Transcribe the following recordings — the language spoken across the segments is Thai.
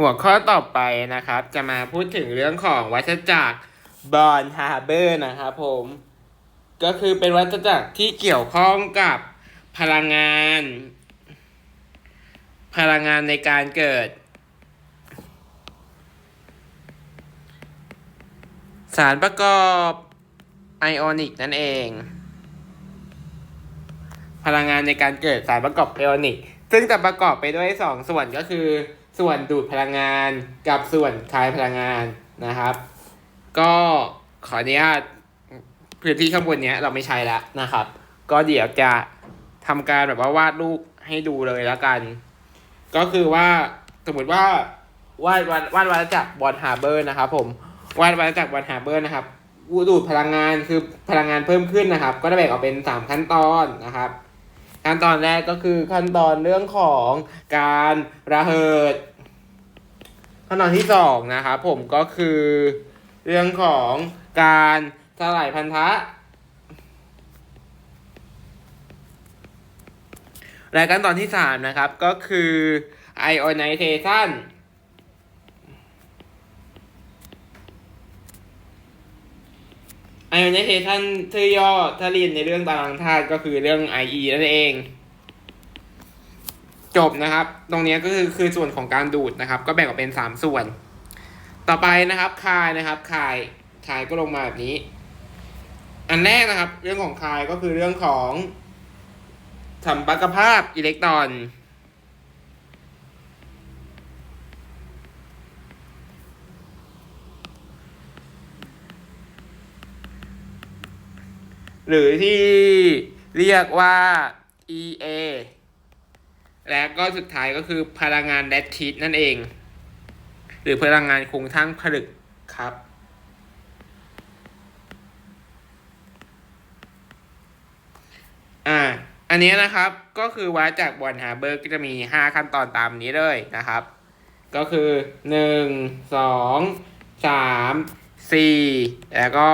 หัวข้อต่อไปนะครับ จะมาพูดถึงเรื่องของวัฏจักรบอนฮาร์เบอร์นะครับผม ก็คือเป็นวัฏจักรที่เกี่ยวข้องกับพลังงาน พลังงานในการเกิด สารประกอบไอออนิกนั่นเอง พลังงานในการเกิดสารประกอบไอออนิกซึ่งจะประกอบไปด้วยสองส่วนก็คือ ส่วนดูดพลังงานกับส่วนคายพลังงานนะครับ ก็ขออนุญาตพื้นที่ข้างบนเนี้ยเราไม่ใช้แล้วนะครับ ก็เดี๋ยวจะทำการแบบว่าวาดรูปให้ดูเลยแล้วกัน ก็คือว่าสมมติว่าวาดวาดวาดวัฏจักบอลฮาร์เบอร์นะครับ ผมวาดวัฏจักบอลฮาร์เบอร์นะครับดูดพลังงานคือพลังงานเพิ่มขึ้นนะครับ ก็จะแบ่งออกเป็นสามขั้นตอนนะครับ ขั้นตอนแรกก็คือขั้นตอนเรื่องของการระเหิด ขั้นตอนที่สองนะครับผมก็คือเรื่องของการสลายพันธะ และขั้นตอนที่สามนะครับก็คือ ionization ionization ชื่อย่อถ้าเรียนในเรื่องตารางธาตุก็คือเรื่อง IE นั่นเอง จบนะครับ ตรงนี้ก็คือคือส่วนของการดูดนะครับ ก็แบ่งออกเป็นสามส่วน ต่อไปนะครับคายนะครับคายคายก็ลงมาแบบนี้ อันแรกนะครับ เรื่องของคายก็คือเรื่องของสัมปักภาพอิเล็กตรอน หรือที่เรียกว่า EA และก็สุดท้ายก็คือพลังงานแดดทิสนั่นเอง หรือพลังงานคงทั้งผลึกครับอ่าอันนี้นะครับก็คือวัดจากบอลฮาเบอร์ก็จะมี 5 ขั้นตอนตามนี้เลยนะครับ ก็คือ 1 2 3 4 แล้วก็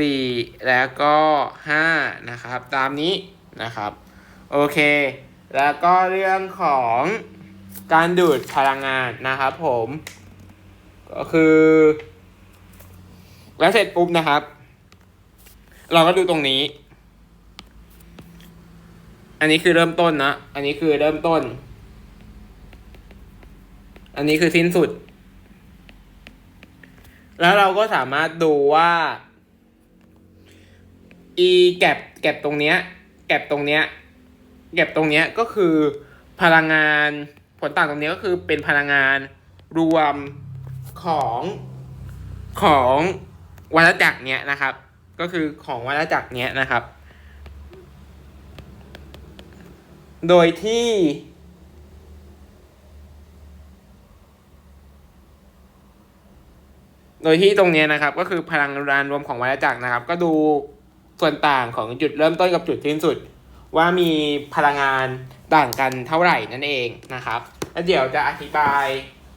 4 แล้วก็5นะครับ ตามนี้นะครับ โอเค แล้วก็เรื่องของการดูดพลังงานนะครับผม ก็คือ แล้วเสร็จปุ๊บนะครับ เราก็ดูตรงนี้ อันนี้คือเริ่มต้นนะ อันนี้คือเริ่มต้น อันนี้คือสิ้นสุด แล้วเราก็สามารถดูว่า e แก็บแก็บตรงเนี้ยแก็บตรงเนี้ยแก็บตรงเนี้ยก็คือพลังงานผลต่างตรงนี้ก็คือเป็นพลังงานรวมของของวัฏจักรเนี้ยนะครับ ก็คือของวัฏจักรเนี้ยนะครับ โดยที่โดยที่ตรงนี้นะครับก็คือพลังงานรวมของวัฏจักรนะครับ ก็ดู ส่วนต่างของจุดเริ่มต้นกับจุดสิ้นสุด ว่ามีพลังงานต่างกันเท่าไหร่นั่นเองนะครับแล้วเดี๋ยวจะอธิบาย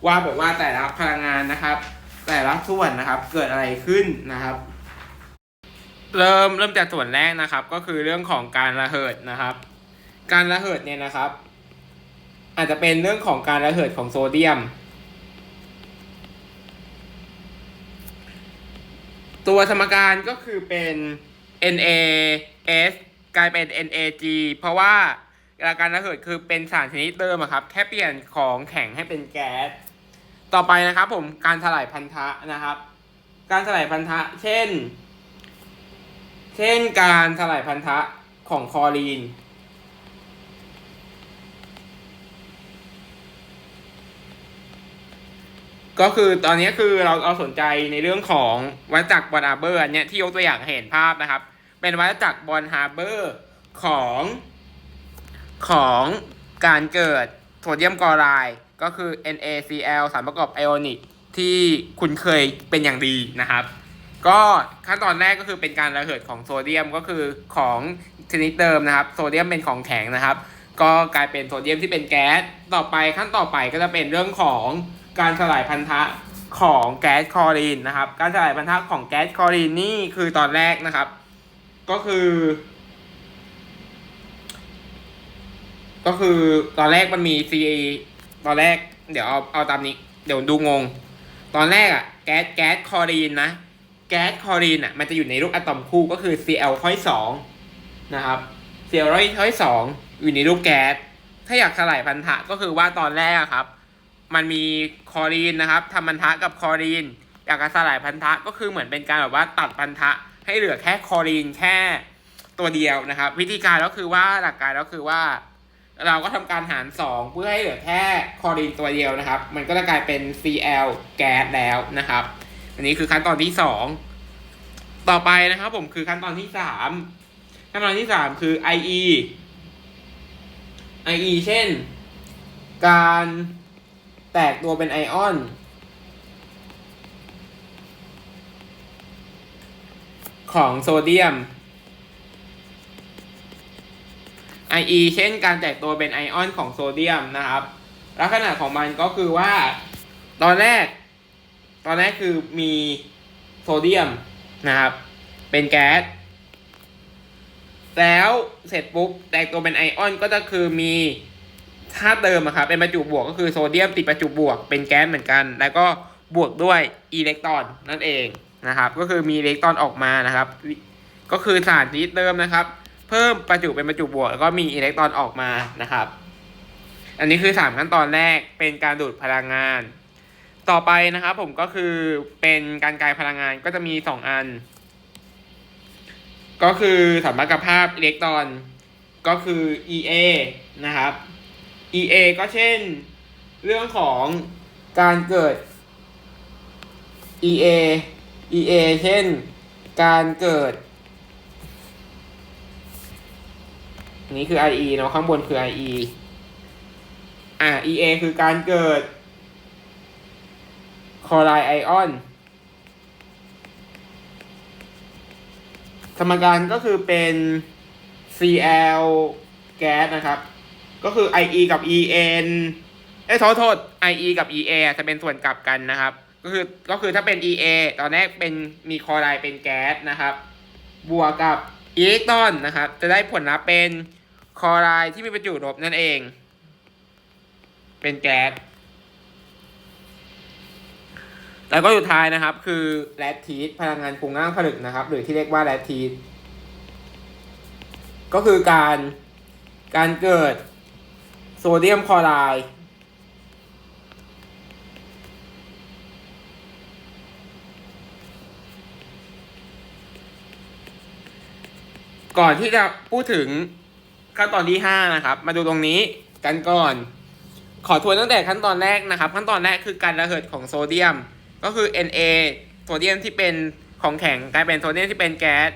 ว่าบอกว่าแต่ละพลังงานนะครับ แต่ละส่วนนะครับเกิดอะไรขึ้นนะครับ เริ่มเริ่มจากส่วนแรกนะครับ ก็คือเรื่องของการระเหิดนะครับ การระเหิดเนี่ยนะครับ อาจจะเป็นเรื่องของการระเหิดของโซเดียม ตัวสมการก็คือเป็น NaS กลายเป็น NaG เพราะว่าการระเหิดคือเป็นสารชนิดเดิมอะครับ แค่เปลี่ยนของแข็งให้เป็นแก๊ส ต่อไปนะครับผมการสลายพันธะนะครับ การสลายพันธะ เช่น เช่นการสลายพันธะของคอรีนก็คือตอนนี้คือเราเอาสนใจในเรื่องของวัฏจักรบอลฮาเบอร์เนี้ยที่ยกตัวอย่างเห็นภาพนะครับ เป็นวัฏจักรบอลฮาร์เบอร์ของของการเกิดโซเดียมกลอไรด์ก็คือ NaCl สารประกอบไอออนิกที่คุณเคยเป็นอย่างดีนะครับ ก็ขั้นตอนแรกก็คือเป็นการระเหิดของโซเดียมก็คือของชนิดเดิมนะครับ โซเดียมเป็นของแข็งนะครับ ก็กลายเป็นโซเดียมที่เป็นแก๊สต่อไปขั้นต่อไปก็จะเป็นเรื่องของการสลายพันธะของแก๊สคลอรีนนะครับ การสลายพันธะของแก๊สคลอรีนนี่คือตอนแรกนะครับ ก็คือ ก็คือตอนแรกมันมี C ตอนแรก เดี๋ยวเอาเอาตามนี้ เดี๋ยวดูงง ตอนแรกอะแก๊สแก๊สคอรีนนะ แก๊สคอรีนอะมันจะอยู่ในรูปอะตอมคู่ก็คือ Cl ค่อยสองนะครับ Cl ค่อยสองอยู่ในรูปแก๊ส ถ้าอยากสลายพันธะก็คือว่าตอนแรกอะครับ มันมีคอรีนนะครับทำพันธะกับคอรีน อยากจะสลายพันธะก็คือเหมือนเป็นการแบบว่าตัดพันธะ ให้เหลือแค่คลอรีนแค่ตัวเดียวนะครับ วิธีการก็คือว่าหลักการก็คือว่า เราก็ทำการหาร 2 เพื่อให้เหลือแค่คลอรีนตัวเดียวนะครับ มันก็จะกลายเป็น Cl แก๊สแล้วนะครับ อันนี้คือขั้นตอนที่ 2 ต่อไปนะครับ ผมคือขั้นตอนที่ 3 ขั้นตอนที่ 3 คือ IE IE เช่น การแตกตัวเป็นไอออน ของโซเดียม IE เช่นการแตกตัวเป็นไอออนของโซเดียมนะครับ ลักษณะของมันก็คือว่า ตอนแรก ตอนแรกคือมีโซเดียมนะครับ เป็นแก๊ส แล้วเสร็จปุ๊บแตกตัวเป็นไอออนก็จะคือมีถ้าเติมอะครับเป็นประจุบวกก็คือโซเดียมติดประจุบวกเป็นแก๊สเหมือนกัน แล้วก็บวกด้วยอิเล็กตรอนนั่นเอง นะครับ ก็คือมีอิเล็กตรอนออกมานะครับ ก็คือสารที่เติมนะครับ เพิ่มประจุเป็นประจุบวก แล้วก็มีอิเล็กตรอนออกมานะครับ อันนี้คือสามขั้นตอนแรกเป็นการดูดพลังงาน ต่อไปนะครับ ผมก็คือเป็นการกลายพลังงานก็จะมีสองอัน ก็คือสัมพัทธภาพอิเล็กตรอนก็คือ EA นะครับ EA ก็เช่นเรื่องของการเกิด EA EA เช่น การเกิดนนี้คือ IE เนาะข้างบนคือ IE อ่า EA คือการเกิดคลอไรไอออนสมการก็คือเป็น Cl แก๊สนะครับ ก็คือ IE กับ EN เอ้ยโทษโทษ IE กับ EA จะเป็นส่วนกลับกันนะครับ ก็คือก็คือถ้าเป็น EA ตอนแรกเป็นมีคอไรด์เป็นแก๊สนะครับ บวกกับอิเล็กตรอนนะครับ จะได้ผลลัพธ์เป็นคอไรด์ที่มีประจุลบนั่นเอง เป็นแก๊สแล้วก็สุดท้ายนะครับ คือแลคทีสพลังงานคงร่างผลึกนะครับ หรือที่เรียกว่าแลคทีสก็คือการการเกิดโซเดียมคลอไรด์ ก่อนที่จะพูดถึงขั้นตอนที่ห้านะครับ มาดูตรงนี้กันก่อน ขอทวนตั้งแต่ขั้นตอนแรกนะครับ ขั้นตอนแรกคือการระเหิดของโซเดียม ก็คือ Na โซเดียมที่เป็นของแข็งกลายเป็นโซเดียมที่เป็นแก๊ส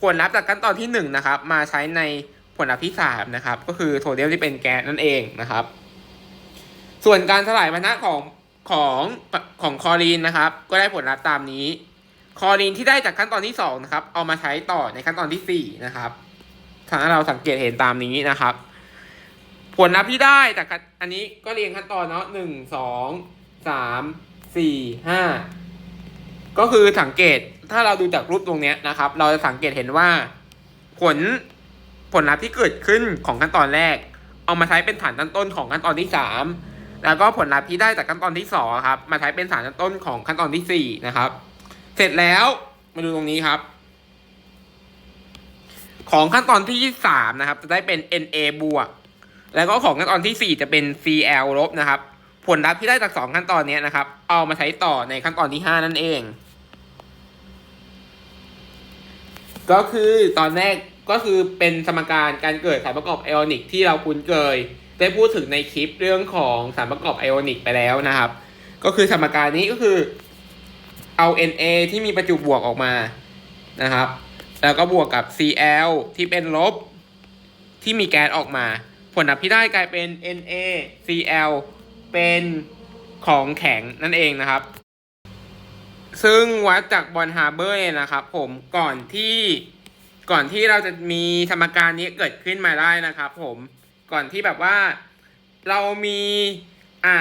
ผลลัพธ์จากขั้นตอนที่หนึ่งนะครับ มาใช้ในผลลัพธ์ที่สามนะครับ ก็คือโซเดียมที่เป็นแก๊สนั่นเองนะครับ ส่วนการสลายพันธะของของของคลอรีนนะครับ ก็ได้ผลลัพธ์ตามนี้ คลอรีนที่ได้จากขั้นตอนที่สองนะครับเอามาใช้ต่อในขั้นตอนที่สี่นะครับถ้าเราสังเกตเห็นตามนี้นะครับ ผลลัพธ์ที่ได้จากขั้นอันนี้ก็เรียงขั้นตอนเนาะหนึ่งสองสามสี่ห้าก็คือสังเกตถ้าเราดูจากรูปตรงนี้นะครับ เราจะสังเกตเห็นว่า ผลผลลัพธ์ที่เกิดขึ้นของขั้นตอนแรก เอามาใช้เป็นฐานตั้งต้นของขั้นตอนที่สามแล้วก็ผลลัพธ์ที่ได้จากขั้นตอนที่สองครับ มาใช้เป็นฐานตั้งต้นของขั้นตอนที่สี่นะครับ เสร็จแล้วมาดูตรงนี้ครับ ของขั้นตอนที่สามนะครับ จะได้เป็น Na บวก แล้วก็ของขั้นตอนที่สี่จะเป็น Cl ลบนะครับ ผลลัพธ์ที่ได้จากสองขั้นตอนนี้นะครับ เอามาใช้ต่อในขั้นตอนที่ห้านั่นเอง ก็คือตอนแรกก็คือเป็นสมการการเกิดสารประกอบไอออนิกที่เราคุ้นเคยได้พูดถึงในคลิปเรื่องของสารประกอบไอออนิกไปแล้วนะครับ ก็คือสมการนี้ก็คือ เอา Na ที่มีประจุบวกออกมานะครับ แล้วก็บวกกับ Cl ที่เป็นลบ ที่มีแก๊สออกมา ผลลัพธ์ที่ได้กลายเป็น NaCl เป็นของแข็งนั่นเองนะครับ ซึ่งวัดจากบอลฮาร์เบอร์เนี่ยนะครับ ผมก่อนที่ก่อนที่เราจะมีสมการนี้เกิดขึ้นมาได้นะครับ ผมก่อนที่แบบว่าเรามีอะ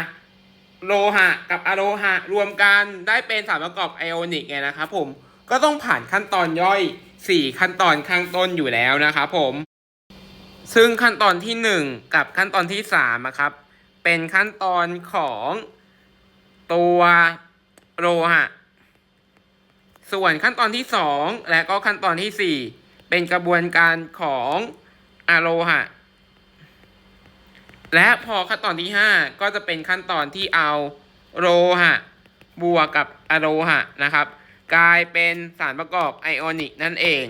โลหะกับอะโลหะรวมกันได้เป็นสารประกอบไอโอนิกไงนะครับผมก็ต้องผ่านขั้นตอนย่อย 4 ขั้นตอนข้างต้นอยู่แล้วนะครับผม ซึ่งขั้นตอนที่ 1 กับขั้นตอนที่3อะครับ เป็นขั้นตอนของตัวโลหะ ส่วนขั้นตอนที่สองและก็ขั้นตอนที่สี่เป็นกระบวนการของอะโลหะ และพอขั้นตอนที่ห้าก็จะเป็นขั้นตอนที่เอาโลหะบวกกับอะโลหะนะครับ กลายเป็นสารประกอบไอออนิกนั่นเอง